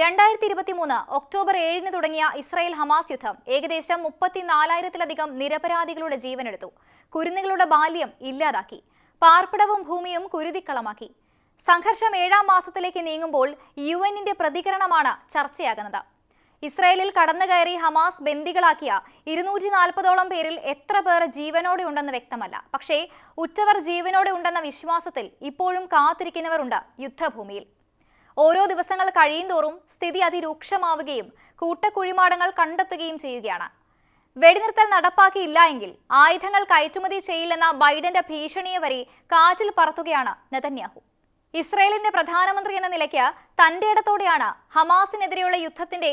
രണ്ടായിരത്തി ഇരുപത്തി മൂന്ന് ഒക്ടോബർ ഏഴിന് തുടങ്ങിയ ഇസ്രായേൽ ഹമാസ് യുദ്ധം ഏകദേശം മുപ്പത്തിനാലായിരത്തിലധികം നിരപരാധികളുടെ ജീവനെടുത്തു. കുരുന്നുകളുടെ ബാല്യം ഇല്ലാതാക്കി. പാർപ്പിടവും ഭൂമിയും കുരുതിക്കളമാക്കി. സംഘർഷം ഏഴാം മാസത്തിലേക്ക് നീങ്ങുമ്പോൾ യു എന്നിന്റെ പ്രതികരണമാണ് ചർച്ചയാകുന്നത്. ഇസ്രായേലിൽ കടന്നുകയറി ഹമാസ് ബന്ദികളാക്കിയ ഇരുന്നൂറ്റി നാൽപ്പതോളം പേരിൽ എത്ര പേർ ജീവനോടെ ഉണ്ടെന്ന് വ്യക്തമല്ല. പക്ഷേ ഉറ്റവർ ജീവനോടെ ഉണ്ടെന്ന വിശ്വാസത്തിൽ ഇപ്പോഴും കാത്തിരിക്കുന്നവരുണ്ട് യുദ്ധഭൂമിയിൽ. ഓരോ ദിവസങ്ങൾ കഴിയുന്തോറും സ്ഥിതി അതിരൂക്ഷമാവുകയും കൂട്ടക്കുഴിമാടങ്ങൾ കണ്ടെത്തുകയും ചെയ്യുകയാണ്. വെടിനിർത്തൽ നടപ്പാക്കിയില്ല എങ്കിൽ ആയുധങ്ങൾ കയറ്റുമതി ചെയ്യില്ലെന്ന ബൈഡന്റെ ഭീഷണിയെ വരെ കാറ്റിൽ പറത്തുകയാണ് നെതന്യാഹു. ഇസ്രയേലിന്റെ പ്രധാനമന്ത്രി എന്ന നിലയ്ക്ക് തന്റെ ഇടത്തോടെയാണ് ഹമാസിനെതിരെയുള്ള യുദ്ധത്തിന്റെ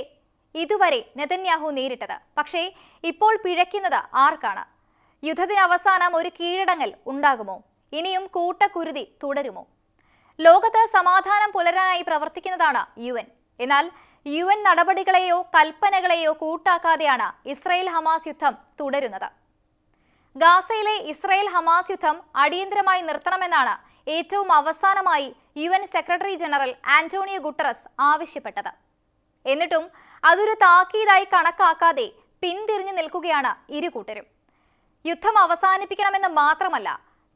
ഇതുവരെ നെതന്യാഹു നേരിട്ടത്. പക്ഷേ ഇപ്പോൾ പിഴയ്ക്കുന്നത് ആർക്കാണ്? യുദ്ധത്തിന് അവസാനം ഒരു കീഴടങ്ങൽ ഉണ്ടാകുമോ? ഇനിയും കൂട്ടക്കുരുതി തുടരുമോ? ലോകത്ത് സമാധാനം പുലരാനായി പ്രവർത്തിക്കുന്നതാണ് യു എൻ. എന്നാൽ യു എൻ നടപടികളെയോ കൽപ്പനകളെയോ കൂട്ടാക്കാതെയാണ് ഇസ്രയേൽ ഹമാസ് യുദ്ധം തുടരുന്നത്. ഗാസയിലെ ഇസ്രയേൽ ഹമാസ് യുദ്ധം അടിയന്തരമായി നിർത്തണമെന്നാണ് ഏറ്റവും അവസാനമായി U N secretary general Antonio Guterres ആവശ്യപ്പെട്ടത്. എന്നിട്ടും അതൊരു താക്കീതായി കണക്കാക്കാതെ പിന്തിരിഞ്ഞു നിൽക്കുകയാണ് ഇരു കൂട്ടരും. യുദ്ധം അവസാനിപ്പിക്കണമെന്ന് മാത്രമല്ല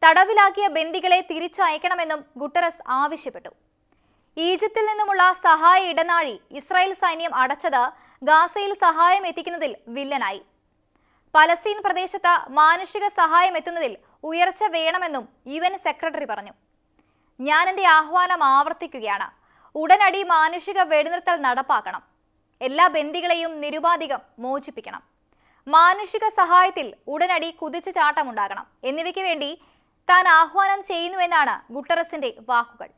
തടവിലാക്കിയ ബന്ദികളെ തിരിച്ചയക്കണമെന്നും ഗുട്ടറസ് ആവശ്യപ്പെട്ടു. ഈജിപ്തിൽ നിന്നുമുള്ള സഹായ ഇടനാഴി ഇസ്രായേൽ സൈന്യം അടച്ചത് ഗാസയിൽ സഹായം എത്തിക്കുന്നതിൽ വില്ലനായി. പലസ്തീൻ പ്രദേശത്ത് മാനുഷിക സഹായം എത്തുന്നതിൽ ഉയർച്ച വേണമെന്നും യു എൻ സെക്രട്ടറി പറഞ്ഞു. ഞാൻ എന്റെ ആഹ്വാനം ആവർത്തിക്കുകയാണ്. ഉടനടി മാനുഷിക വെടിനിർത്തൽ നടപ്പാക്കണം. എല്ലാ ബന്ദികളെയും നിരുപാധികം മോചിപ്പിക്കണം. മാനുഷിക സഹായത്തിൽ ഉടനടി കുതിച്ചു ചാട്ടമുണ്ടാകണം എന്നിവയ്ക്ക് വേണ്ടി താൻ ആഹ്വാനം ചെയ്യുന്നുവെന്നാണ് ഗുട്ടറസിന്റെ വാക്കുകൾ.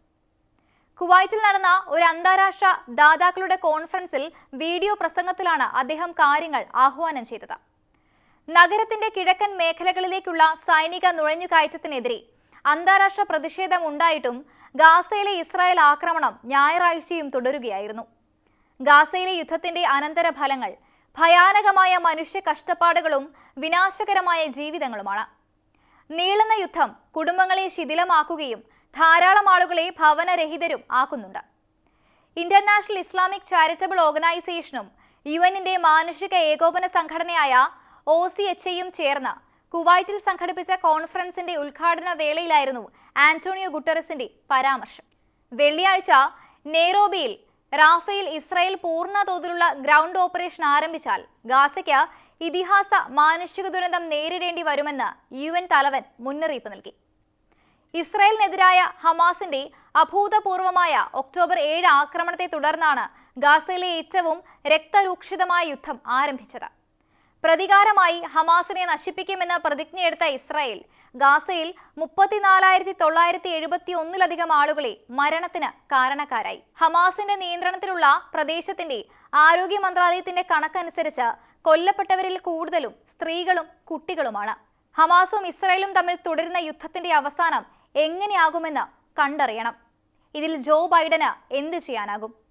കുവൈറ്റിൽ നടന്ന ഒരു അന്താരാഷ്ട്ര ദാതാക്കളുടെ കോൺഫറൻസിൽ വീഡിയോ പ്രസംഗത്തിലാണ് അദ്ദേഹം കാര്യങ്ങൾ ആഹ്വാനം ചെയ്തത്. നഗരത്തിന്റെ കിഴക്കൻ മേഖലകളിലേക്കുള്ള സൈനിക നുഴഞ്ഞുകയറ്റത്തിനെതിരെ അന്താരാഷ്ട്ര പ്രതിഷേധം ഉണ്ടായിട്ടും ഗാസയിലെ ഇസ്രായേൽ ആക്രമണം ഞായറാഴ്ചയും തുടരുകയായിരുന്നു. ഗാസയിലെ യുദ്ധത്തിന്റെ അനന്തര ഫലങ്ങൾ ഭയാനകമായ മനുഷ്യ കഷ്ടപ്പാടുകളും വിനാശകരമായ ജീവിതങ്ങളുമാണ്. നീളുന്ന യുദ്ധം കുടുംബങ്ങളെ ശിഥിലമാക്കുകയും ധാരാളം ആളുകളെ ഭവനരഹിതരും ആക്കുന്നുണ്ട്. ഇന്റർനാഷണൽ ഇസ്ലാമിക് ചാരിറ്റബിൾ ഓർഗനൈസേഷനും യു എന്നിന്റെ മാനുഷിക ഏകോപന സംഘടനയായ ഒ സി എച്ച് ഐയും ചേർന്ന് കുവൈറ്റിൽ സംഘടിപ്പിച്ച കോൺഫറൻസിന്റെ ഉദ്ഘാടന വേളയിലായിരുന്നു ആന്റോണിയോ ഗുട്ടറസിന്റെ പരാമർശം. വെള്ളിയാഴ്ച നെയ്റോബിയിൽ റാഫേൽ ഇസ്രായേൽ പൂർണ തോതിലുള്ള ഗ്രൗണ്ട് ഓപ്പറേഷൻ ആരംഭിച്ചാൽ ഗാസയ്ക്ക് ഇതിഹാസ മാനുഷിക ദുരന്തം നേരിടേണ്ടി വരുമെന്ന് യു എൻ തലവൻ മുന്നറിയിപ്പ് നൽകി. ഇസ്രായേലിനെതിരായ ഹമാസിന്റെ അഭൂതപൂർവമായ ഒക്ടോബർ ഏഴ് ആക്രമണത്തെ തുടർന്നാണ് ഗാസയിലെ ഏറ്റവും രക്തരൂക്ഷിതമായ യുദ്ധം ആരംഭിച്ചത്. പ്രതികാരമായി ഹമാസിനെ നശിപ്പിക്കുമെന്ന് പ്രതിജ്ഞയെടുത്ത ഇസ്രായേൽ ഗാസയിൽ മുപ്പത്തിനാലായിരത്തി തൊള്ളായിരത്തി എഴുപത്തി ഒന്നിലധികം ആളുകളെ മരണത്തിന് കാരണക്കാരായി. ഹമാസിന്റെ നിയന്ത്രണത്തിലുള്ള പ്രദേശത്തിന്റെ ആരോഗ്യ മന്ത്രാലയത്തിന്റെ കണക്കനുസരിച്ച് കൊല്ലപ്പെട്ടവരിൽ കൂടുതലും സ്ത്രീകളും കുട്ടികളുമാണ്. ഹമാസും ഇസ്രായേലും തമ്മിൽ തുടരുന്ന യുദ്ധത്തിന്റെ അവസാനം എങ്ങനെയാകുമെന്ന് കണ്ടറിയണം. ഇതിൽ ജോ ബൈഡന് എന്ത് ചെയ്യാനാകും?